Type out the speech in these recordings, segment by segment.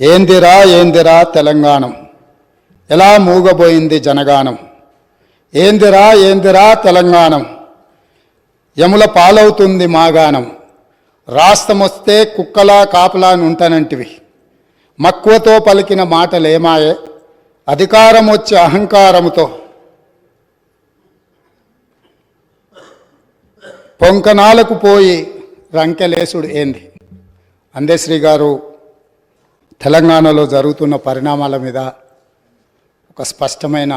ఏందిరా ఏందిరా తెలంగాణం? ఎలా మూగబోయింది జనగానం ఏందిరా ఏందిరా తెలంగాణం? యముల పాలవుతుంది మాగానం రాష్ట్రమొస్తే కుక్కలా కాపలా నుంటనంటివి. మక్కువతో పలికిన మాటలేమాయే? అధికారం వచ్చే అహంకారముతో. పొంకనాలకు పోయి రంకెలేసుడు ఏంది? అందేశ్రీ గారు తెలంగాణలో జరుగుతున్న పరిణామాల మీద ఒక స్పష్టమైన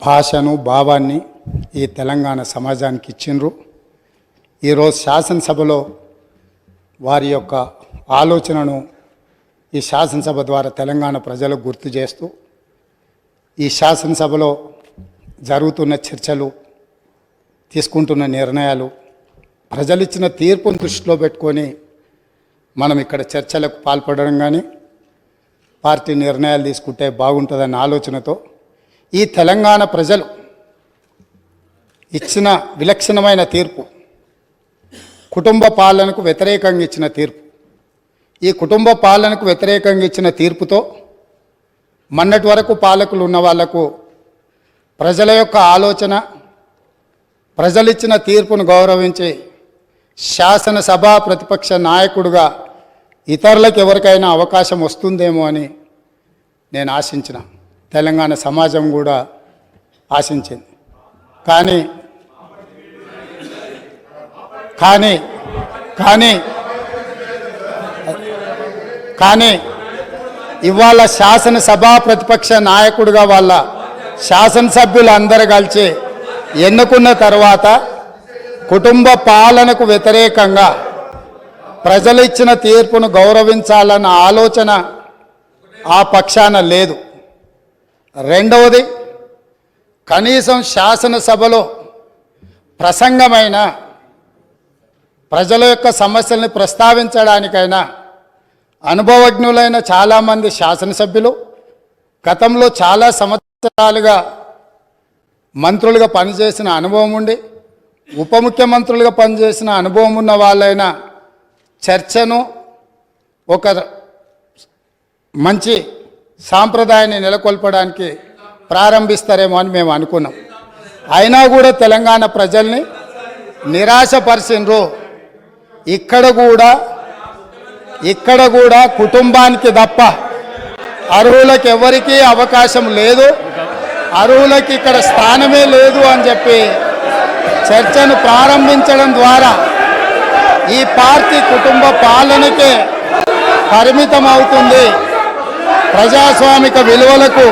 భాషను భావాన్ని ఈ తెలంగాణ సమాజానికి ఇచ్చిండ్రు. ఈరోజు శాసనసభలో వారి యొక్క ఆలోచనను ఈ శాసనసభ ద్వారా తెలంగాణ ప్రజలకు గుర్తు చేస్తూ ఈ శాసనసభలో జరుగుతున్న చర్చలు తీసుకుంటున్న నిర్ణయాలు ప్రజలు ఇచ్చిన తీర్పును దృష్టిలో పెట్టుకొని మనం ఇక్కడ చర్చలకు పాల్పడడం కానీ పార్టీ నిర్ణయాలు తీసుకుంటే బాగుంటుందన్న ఆలోచనతో ఈ తెలంగాణ ప్రజలు ఇచ్చిన విలక్షణమైన తీర్పు కుటుంబ పాలనకు వ్యతిరేకంగా ఇచ్చిన తీర్పు. ఈ కుటుంబ పాలనకు వ్యతిరేకంగా ఇచ్చిన తీర్పుతో మొన్నటి వరకు పాలకులు ఉన్న వాళ్ళకు ప్రజల యొక్క ఆలోచన ప్రజలిచ్చిన తీర్పును గౌరవించి శాసనసభ ప్రతిపక్ష నాయకుడుగా ఇతరులకు ఎవరికైనా అవకాశం వస్తుందేమో అని నేను ఆశించిన. తెలంగాణ సమాజం కూడా ఆశించింది. కానీ కానీ కానీ కానీ ఇవాళ శాసనసభ ప్రతిపక్ష నాయకుడిగా వాళ్ళ శాసనసభ్యులు అందరు కలిసి ఎన్నుకున్న తర్వాత కుటుంబ పాలనకు వ్యతిరేకంగా ప్రజలు ఇచ్చిన తీర్పును గౌరవించాలన్న ఆలోచన ఆ పక్షాన లేదు. రెండవది కనీసం శాసనసభలో ప్రసంగమైన ప్రజల యొక్క సమస్యల్ని ప్రస్తావించడానికైనా అనుభవజ్ఞులైన చాలామంది శాసనసభ్యులు గతంలో చాలా సంవత్సరాలుగా మంత్రులుగా పనిచేసిన అనుభవం ఉండి ఉప ముఖ్యమంత్రులుగా పనిచేసిన అనుభవం ఉన్న వాళ్ళైన చర్చను ఒక మంచి సాంప్రదాయాన్ని నెలకొల్పడానికి ప్రారంభిస్తారేమో అని మేము అనుకున్నాం. అయినా కూడా తెలంగాణ ప్రజల్ని నిరాశపరిచిండ్రు. ఇక్కడ కూడా ఇక్కడ కూడా కుటుంబానికి తప్ప అర్హులకు ఎవరికీ అవకాశం లేదు. అర్హులకి ఇక్కడ స్థానమే లేదు అని చెప్పి చర్చను ప్రారంభించడం ద్వారా ఈ పార్టీ కుటుంబ పాలనకే పరిమితం అవుతుంది ప్రజాస్వామిక విలువలకు